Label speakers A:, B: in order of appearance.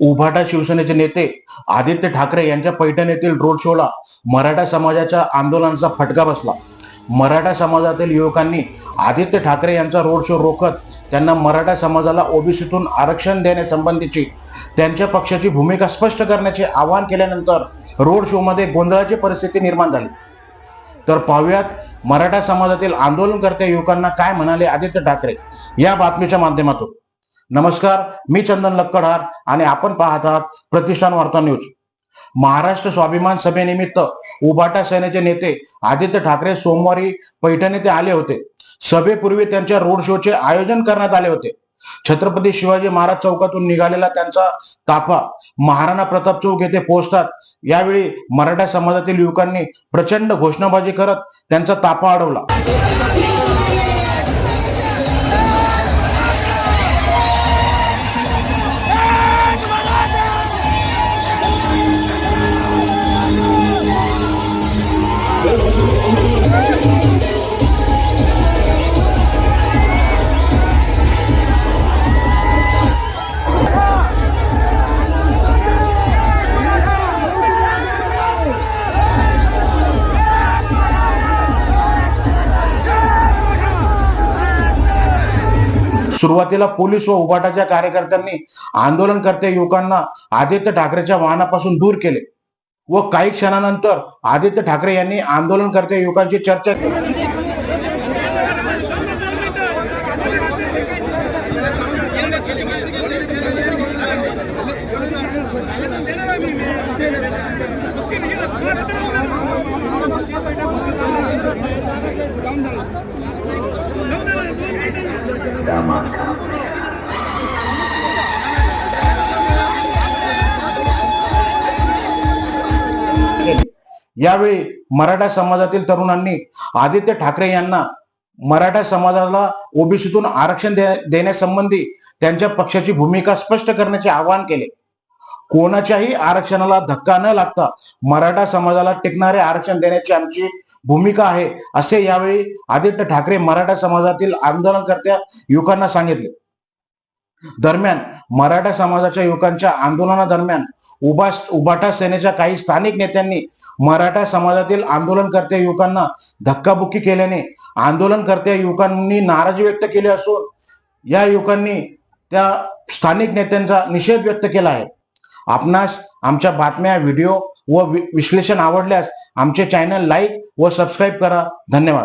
A: उभाटा शिवसेनेचे नेते आदित्य ठाकरे यांच्या पैठण येथील रोड शोला मराठा समाजाच्या आंदोलनाचा फटका बसला. मराठा समाजातील युवकांनी आदित्य ठाकरे यांचा रोड शो रोखत त्यांना मराठा समाजाला ओबीसीतून आरक्षण देण्यासंबंधीची त्यांच्या पक्षाची भूमिका स्पष्ट करण्याचे आवाहन केल्यानंतर रोड शोमध्ये गोंधळाची परिस्थिती निर्माण झाली. तर पाहुयात मराठा समाजातील आंदोलनकर्त्या युवकांना काय म्हणाले आदित्य ठाकरे या बातमीच्या माध्यमातून. नमस्कार मी चंदन लक्कडहार आणि आपण पाहत आहात प्रतिष्ठान वार्ता न्यूज. महाराष्ट्र स्वाभिमान सभेनिमित्त उबाटा सेनेचे नेते आदित्य ठाकरे सोमवारी पैठण येथे आले होते. सभेपूर्वी त्यांच्या रोड शोचे आयोजन करण्यात आले होते. छत्रपती शिवाजी महाराज चौकातून निघालेला त्यांचा ताफा महाराणा प्रताप चौक येथे पोहोचतात. यावेळी मराठा समाजातील युवकांनी प्रचंड घोषणाबाजी करत त्यांचा ताफा अडवला. सुरुवातीला पोलीस व उभाटाच्या कार्यकर्त्यांनी आंदोलनकर्त्या युवकांना आदित्य ठाकरेच्या वाहनापासून दूर केले व काही क्षणानंतर आदित्य ठाकरे यांनी आंदोलनकर्त्या युवकांची चर्चा केली. यावेळी मराठा समाजातील तरुणांनी आदित्य ठाकरे यांना मराठा समाजाला ओबीसीतून आरक्षण देण्यासंबंधी त्यांच्या पक्षाची भूमिका स्पष्ट करण्याचे आवाहन केले. कोणाच्याही आरक्षणाला धक्का न लागता मराठा समाजाला टिकणारे आरक्षण देण्याची आमची भूमिका आहे असे यावेळी आदित्य ठाकरे मराठा समाजातील आंदोलनकर्त्या युवकांना सांगितले. दरम्यान मराठा समाजाच्या युवकांच्या आंदोलनादरम्यान उभा उभाटा सेनेच्या काही स्थानिक नेत्यांनी मराठा समाजातील आंदोलनकर्त्या युवकांना धक्काबुक्की केल्याने आंदोलनकर्त्या युवकांनी नाराजी व्यक्त केली असून या युवकांनी त्या स्थानिक नेत्यांचा निषेध व्यक्त केला आहे. आपणास आमच्या बातम्या व्हिडिओ व विश्लेषण आवडल्यास आमचे चॅनल लाईक व सबस्क्राईब करा. धन्यवाद.